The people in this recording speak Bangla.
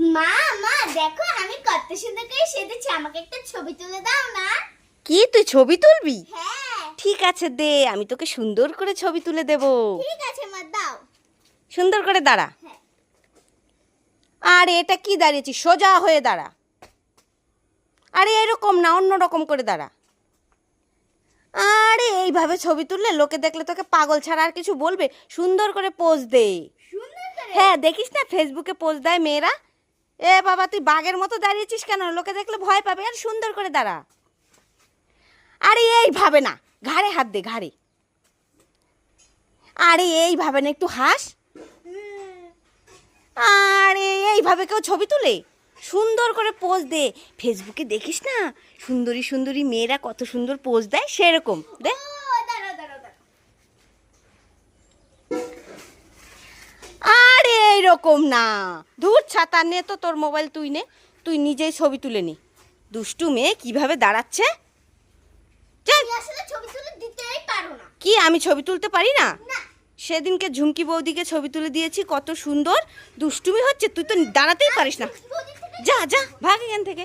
মা মা দেখো আমি কত সুন্দর করে সেজেছি। আমাকে একটা ছবি তুলে দাও না। কি? তুই ছবি তুলবি? হ্যাঁ। ঠিক আছে দে আমি তোকে সুন্দর করে ছবি তুলে দেব। ঠিক আছে মা দাও। সুন্দর করে দাঁড়া। হ্যাঁ। আর এটা কি দাঁড়িয়েছিস সোজা হয়ে দাঁড়া। আরে এরকম না অন্য রকম করে দাঁড়া। আরে এইভাবে ছবি তুললে লোকে দেখলে তোকে পাগল ছাড়া আর কিছু বলবে? সুন্দর করে পোজ দে। হ্যাঁ দেখিস না ফেসবুকে পোজ দেয় মেয়েরা? এ বাবা, তুই বাঘের মতো দাঁড়িয়েছিস কেন? লোকে দেখলে ভয় পাবে। আর সুন্দর করে দাঁড়া। আরে এই ভাবে না। ঘাড়ে হাত দে, ঘাড়ে। আরে এই ভাবে না, একটু হাস। আরে এইভাবে কেউ ছবি তুলে। সুন্দর করে পোজ দে। ফেসবুকে দেখিস না? সুন্দরী সুন্দরী মেয়েরা কত সুন্দর পোজ দেয়? সেরকম। দে এইরকম না। ধূর ছাতা নে তো তোর মোবাইল তুই নে। তুই নিজেই ছবি তুলে নি। দুষ্টু মেয়ে কীভাবে দাঁড়াচ্ছে? কি আমি ছবি তুলতে পারি না? সেদিনকে ঝুমকি বৌদিকে ছবি তুলে দিয়েছি কত সুন্দর। দুষ্টুমি হচ্ছে তুই তো দাঁড়াতেই পারিস না। যা যা ভাগ এখান থেকে।